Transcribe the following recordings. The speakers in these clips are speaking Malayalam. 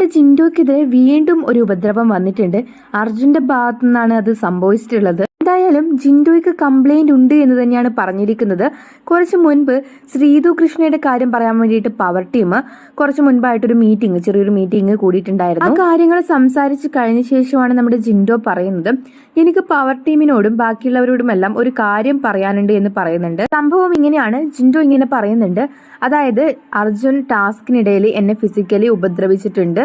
നമ്മുടെ ജിൻഡോക്കെതിരെ വീണ്ടും ഒരു ഉപദ്രവം വന്നിട്ടുണ്ട്. അർജുന്റെ ഭാഗത്തു നിന്നാണ് അത് സംഭവിച്ചിട്ടുള്ളത്. എന്തായാലും ജിൻഡോയ്ക്ക് കംപ്ലൈന്റ് ഉണ്ട് എന്ന് തന്നെയാണ് പറഞ്ഞിരിക്കുന്നത്. കുറച്ച് മുൻപ് ശ്രീതു കൃഷ്ണയുടെ കാര്യം പറയാൻ വേണ്ടിയിട്ട് പവർ ടീം കുറച്ച് മുൻപായിട്ടൊരു മീറ്റിംഗ് ചെറിയൊരു മീറ്റിംഗ് കൂടിയിട്ടുണ്ടായിരുന്നു. ആ കാര്യങ്ങൾ സംസാരിച്ച് കഴിഞ്ഞ ശേഷമാണ് നമ്മുടെ ജിൻഡോ പറയുന്നത്. എനിക്ക് പവർ ടീമിനോടും ബാക്കിയുള്ളവരോടുമെല്ലാം ഒരു കാര്യം പറയാനുണ്ട് എന്ന് പറയുന്നുണ്ട്. സംഭവം ഇങ്ങനെയാണ്. ജിൻഡോ ഇങ്ങനെ പറയുന്നുണ്ട്. അതായത് അർജുൻ ടാസ്കിനിടയിൽ എന്നെ ഫിസിക്കലി ഉപദ്രവിച്ചിട്ടുണ്ട്.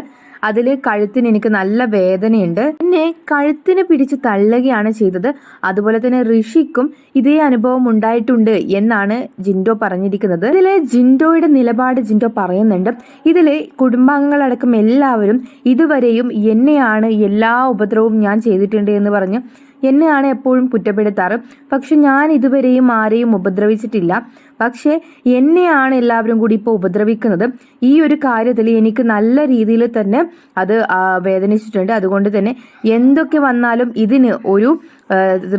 അതിൽ കഴുത്തിന് എനിക്ക് നല്ല വേദനയുണ്ട്. എന്നെ കഴുത്തിന് പിടിച്ച് തള്ളുകയാണ് ചെയ്തത്. അതുപോലെ തന്നെ ഋഷിക്കും ഇതേ അനുഭവം ഉണ്ടായിട്ടുണ്ട് എന്നാണ് ജിൻഡോ പറഞ്ഞിരിക്കുന്നത്. ഇതിലെ ജിൻഡോയുടെ നിലപാട് ജിൻഡോ പറയുന്നുണ്ട്. ഇതിലെ കുടുംബാംഗങ്ങളടക്കം എല്ലാവരും ഇതുവരെയും എന്നെയാണ് എല്ലാ ഉപദ്രവവും ഞാൻ ചെയ്തിട്ടുണ്ട് എന്ന് പറഞ്ഞ് എന്നെയാണ് എപ്പോഴും കുറ്റപ്പെടുത്താറ്. പക്ഷെ ഞാൻ ഇതുവരെയും ആരെയും ഉപദ്രവിച്ചിട്ടില്ല. പക്ഷേ എന്നെയാണ് എല്ലാവരും കൂടി ഇപ്പോൾ ഉപദ്രവിക്കുന്നത്. ഈ ഒരു കാര്യത്തിൽ എനിക്ക് നല്ല രീതിയിൽ തന്നെ അത് വേദനിച്ചിട്ടുണ്ട്. അതുകൊണ്ട് തന്നെ എന്തൊക്കെ വന്നാലും ഇതിന് ഒരു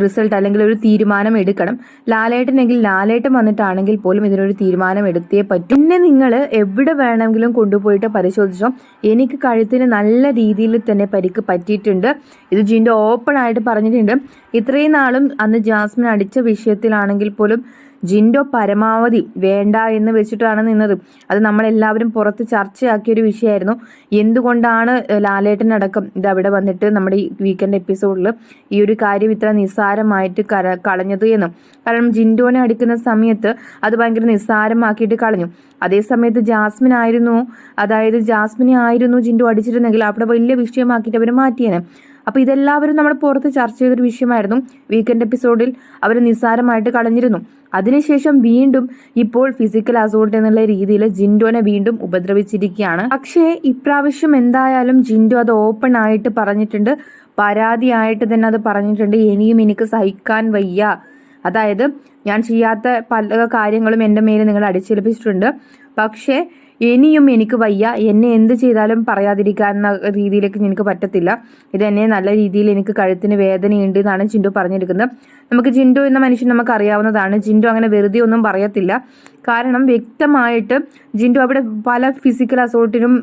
റിസൾട്ട് അല്ലെങ്കിൽ ഒരു തീരുമാനം എടുക്കണം. ലാലേട്ടനെങ്കിൽ ലാലേട്ടൻ വന്നിട്ടാണെങ്കിൽ പോലും ഇതിനൊരു തീരുമാനം എടുത്തേ പറ്റും. പിന്നെ നിങ്ങൾ എവിടെ വേണമെങ്കിലും കൊണ്ടുപോയിട്ട് പരിശോധിച്ചോ. എനിക്ക് കഴുത്തിന് നല്ല രീതിയിൽ തന്നെ പരിക്ക് പറ്റിയിട്ടുണ്ട്. ഇത് ജിന്റെ ഓപ്പൺ ആയിട്ട് പറഞ്ഞിട്ടുണ്ട്. ഇത്രയും നാളും അന്ന് ജാസ്മിൻ അടിച്ച വിഷയത്തിലാണെങ്കിൽ പോലും ജിൻഡോ പരമാവധി വേണ്ട എന്ന് വെച്ചിട്ടാണ് നിന്നത്. അത് നമ്മളെല്ലാവരും പുറത്ത് ചർച്ചയാക്കിയ ഒരു വിഷയമായിരുന്നു. എന്തുകൊണ്ടാണ് ലാലേട്ടനടക്കം ഇത് അവിടെ വന്നിട്ട് നമ്മുടെ ഈ വീക്കെൻഡ് എപ്പിസോഡിൽ ഈ ഒരു കാര്യം ഇത്ര നിസ്സാരമായിട്ട് കര കളഞ്ഞത് എന്നും? കാരണം ജിൻഡോനെ അടിക്കുന്ന സമയത്ത് അത് ഭയങ്കര നിസ്സാരമാക്കിയിട്ട് കളഞ്ഞു. അതേ സമയത്ത് ജാസ്മിൻ ആയിരുന്നു. അതായത് ജാസ്മിനെ ആയിരുന്നു ജിൻഡോ അടിച്ചിരുന്നെങ്കിൽ അവിടെ വലിയ വിഷയമാക്കിയിട്ട് അവർ മാറ്റിയേനെ. അപ്പോൾ ഇതെല്ലാവരും നമ്മൾ പുറത്ത് ചർച്ച ചെയ്തൊരു വിഷയമായിരുന്നു. വീക്കെൻഡ് എപ്പിസോഡിൽ അവർ നിസ്സാരമായിട്ട് കളഞ്ഞിരുന്നു. അതിനുശേഷം വീണ്ടും ഇപ്പോൾ ഫിസിക്കൽ അസോൾട്ട് എന്നുള്ള രീതിയിൽ ജിൻഡോനെ വീണ്ടും ഉപദ്രവിച്ചിരിക്കുകയാണ്. പക്ഷേ ഇപ്രാവശ്യം എന്തായാലും ജിൻഡോ അത് ഓപ്പൺ ആയിട്ട് പറഞ്ഞിട്ടുണ്ട്. പരാതിയായിട്ട് തന്നെ അത് പറഞ്ഞിട്ടുണ്ട്. ഇനിയും എനിക്ക് സഹിക്കാൻ വയ്യ. അതായത് ഞാൻ ചെയ്യാത്ത പല കാര്യങ്ങളും എന്റെ മേലെ നിങ്ങൾ അടിച്ചേൽപ്പിച്ചിട്ടുണ്ട്. പക്ഷേ ഇനിയും എനിക്ക് വയ്യ. എന്നെ എന്ത് ചെയ്താലും പറയാതിരിക്കാവുന്ന രീതിയിലേക്ക് എനിക്ക് പറ്റത്തില്ല. ഇത് എന്നെ നല്ല രീതിയിൽ എനിക്ക് കഴുത്തിന് വേദനയുണ്ട് എന്നാണ് ചിൻഡു പറഞ്ഞിരിക്കുന്നത്. നമുക്ക് ചിൻഡു എന്ന മനുഷ്യൻ നമുക്ക് അറിയാവുന്നതാണ് ചിൻഡു അങ്ങനെ വെറുതെ ഒന്നും പറയത്തില്ല. കാരണം വ്യക്തമായിട്ട് ജിൻഡു അവിടെ പല ഫിസിക്കൽ അസോൾട്ടിനും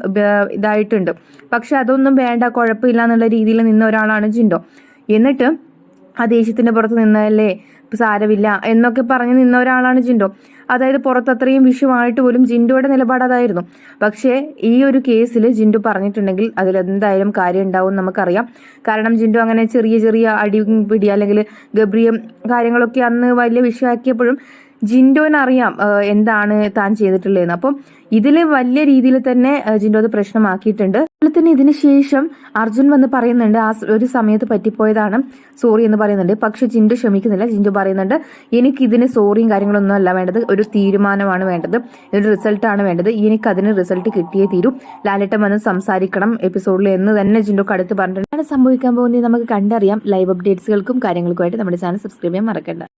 ഇതായിട്ടുണ്ട്. പക്ഷെ അതൊന്നും വേണ്ട കുഴപ്പമില്ല എന്നുള്ള രീതിയിൽ നിന്ന ഒരാളാണ് ജിൻഡോ എന്നിട്ട് ആ ദേഷ്യത്തിന്റെ പുറത്ത് നിന്നതല്ലേ സാരമില്ല എന്നൊക്കെ പറഞ്ഞു നിന്ന ഒരാളാണ് ജിൻഡോ. അതായത് പുറത്ത് അത്രയും വിഷയമായിട്ട് പോലും ജിൻഡോയുടെ നിലപാട് അതായിരുന്നു. പക്ഷേ ഈ ഒരു കേസിൽ ജിൻഡു പറഞ്ഞിട്ടുണ്ടെങ്കിൽ അതിൽ എന്തായാലും കാര്യം ഉണ്ടാവും നമുക്കറിയാം. കാരണം ജിൻഡു അങ്ങനെ ചെറിയ ചെറിയ അടി പിടി അല്ലെങ്കിൽ ഗബ്രിയം കാര്യങ്ങളൊക്കെ അന്ന് വലിയ വിഷയമാക്കിയപ്പോഴും ജിൻഡോനറിയാം എന്താണ് താൻ ചെയ്തിട്ടുള്ളതെന്ന്. അപ്പം ഇതിൽ വലിയ രീതിയിൽ തന്നെ ജിൻഡോ അത് പ്രശ്നമാക്കിയിട്ടുണ്ട്. അതുപോലെ തന്നെ ഇതിന് ശേഷം അർജുൻ വന്ന് പറയുന്നുണ്ട് ആ ഒരു സമയത്ത് പറ്റിപ്പോയതാണ് സോറി എന്ന് പറയുന്നുണ്ട്. പക്ഷെ ജിൻഡു ക്ഷമിക്കുന്നില്ല. ജിൻഡു പറയുന്നുണ്ട് എനിക്ക് ഇതിന് സോറിയും കാര്യങ്ങളൊന്നും അല്ല വേണ്ടത്. ഒരു തീരുമാനമാണ് വേണ്ടത്. ഒരു റിസൾട്ടാണ് വേണ്ടത്. എനിക്ക് അതിന് റിസൾട്ട് കിട്ടിയേ തീരൂ. ലാലേട്ടൻ വന്ന് സംസാരിക്കണം എപ്പിസോഡിൽ എന്ന് തന്നെ ജിൻഡു കടുത്ത് പറഞ്ഞിട്ടുണ്ട്. സംഭവിക്കാൻ പോകുന്നത് നമുക്ക് കണ്ടറിയാം. ലൈവ് അപ്ഡേറ്റ്സുകൾക്കും കാര്യങ്ങൾക്കുമായിട്ട് നമ്മുടെ ചാനൽ സബ്സ്ക്രൈബ് ചെയ്യാൻ മറക്കണ്ട.